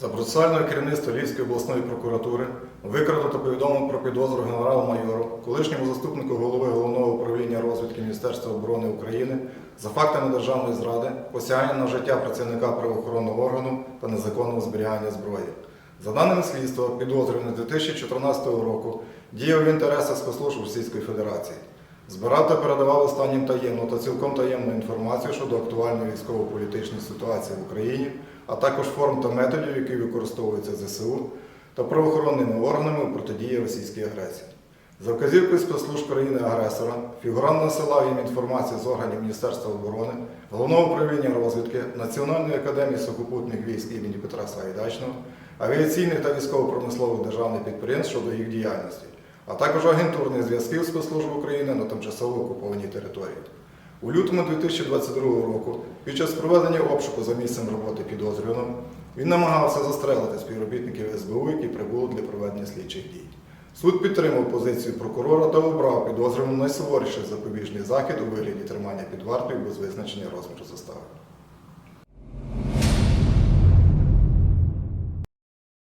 За процесуальне керівництво Львівської обласної прокуратури викрадено повідомлено про підозру генерал-майору, колишньому заступнику голови головного управління розвідки Міністерства оборони України за фактами державної зради, посягання на життя працівника правоохоронного органу та незаконного зберігання зброї. За даними слідства, підозрюваний з 2014 року діяв в інтересах спецслужб Російської Федерації. Збирав та передавав останнім таємну та цілком таємну інформацію щодо актуальної військово-політичної ситуації в Україні, а також форм та методів, які використовуються ЗСУ та правоохоронними органами у протидії російській агресії. За вказівкою спецслужб країни-агресора фігурант насилав їм інформацію з органів Міністерства оборони, Головного управління розвідки, Національної академії сухопутних військ імені Петра Сагайдачного, авіаційних та військово-промислових державних підприємств щодо їх діяльності, а також агентурних зв'язків спецслужб України на тимчасово окупованій території. У лютому 2022 року, під час проведення обшуку за місцем роботи підозрюваного, він намагався застрелити співробітників СБУ, які прибули для проведення слідчих дій. Суд підтримав позицію прокурора та обрав підозрюваному найсуворіший запобіжний захід у вигляді тримання під вартою без визначення розміру застави.